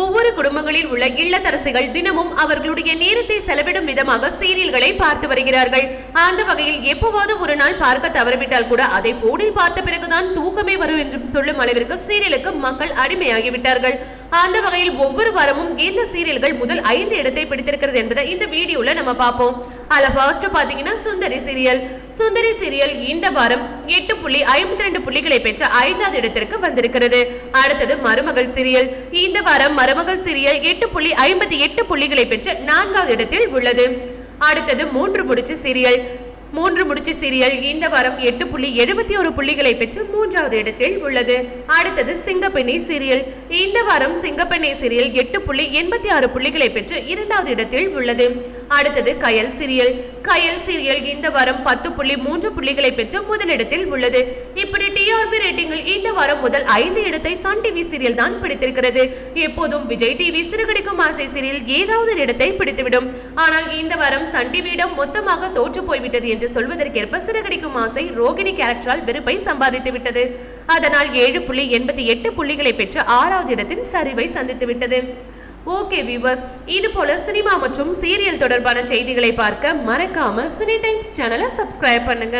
ஒவ்வொரு குடும்பங்களில் உள்ள இல்லத்தரசிகள் தினமும் அவர்களுடைய நேரத்தை செலவிடும் விதமாக சீரியல்களை பார்த்து வருகிறார்கள். அந்த வகையில் எப்போவாவது ஒரு நாள் பார்க்க தவறிவிட்டால் கூட அதை போனில் பார்த்த பிறகுதான் தூக்கமே வரும் என்றும் சொல்லும் அளவிற்கு சீரியலுக்கு மக்கள் அடிமையாகிவிட்டார்கள். அந்த வகையில் ஒவ்வொரு வாரமும் எந்த சீரியல்கள் முதல் ஐந்து இடத்தை பிடித்திருக்கிறது என்பதை இந்த வீடியோல நம்ம பார்ப்போம். அதுல ஃபர்ஸ்ட் பாத்தீங்கன்னா சுந்தரி சீரியல். சுந்தரி சீரியல் இந்த வாரம் எட்டு புள்ளி ஐம்பத்தி ரெண்டு புள்ளிகளை பெற்ற ஐந்தாவது இடத்திற்கு வந்திருக்கிறது. அடுத்தது மருமகள் சீரியல். இந்த வாரம் மருமகள் சீரியல் எட்டு புள்ளி ஐம்பத்தி எட்டு புள்ளிகளை பெற்று நான்காவது இடத்தில் உள்ளது. அடுத்தது மூன்று முடிச்சு சீரியல். மூன்று முடிச்சு சீரியல் இந்த வாரம் எட்டு புள்ளி எழுபத்தி ஒரு புள்ளிகளை பெற்று மூன்றாவது இடத்தில் உள்ளது. அடுத்தது சிங்கப்பெண்ணை சீரியல். இந்த வாரம் சிங்கப்பெண்ணை சீரியல் எட்டு புள்ளி எண்பத்தி ஆறு புள்ளிகளை பெற்று இரண்டாவது இடத்தில் உள்ளது. அடுத்தது கயல் சீரியல். கயல் சீரியல் இந்த வாரம் பத்து புள்ளி மூன்று புள்ளிகளை பெற்று முதலிடத்தில் உள்ளது. இப்படி டிஆர்பி ரேட்டிங்கில் இந்த வாரம் முதல் ஐந்து இடத்தை சன் டிவி சீரியல் தான் பிடித்திருக்கிறது. எப்போதும் விஜய் டிவி சிறுகடிக்கும் ஆசை சீரியல் ஏதாவது ஒரு இடத்தை பிடித்துவிடும். ஆனால் இந்த வாரம் சன் டிவியிடம் மொத்தமாக தோற்று போய்விட்டது என்று சொல்வதற்கேற்ப சிறுகடிக்கும் ஆசை ரோகிணி கேரக்டரால் வெறுப்பை சம்பாதித்து விட்டது அதனால் ஏழு புள்ளி எண்பத்தி எட்டு புள்ளிகளை பெற்று ஆறாவது இடத்தின் சரிவை சந்தித்து விட்டது ஓகே வியூவர்ஸ் இது போல சினிமா மற்றும் சீரியல் தொடர்பான செய்திகளை பார்க்க மறக்காம சினி டைம்ஸ் சேனலை சப்ஸ்கிரைப் பண்ணுங்க.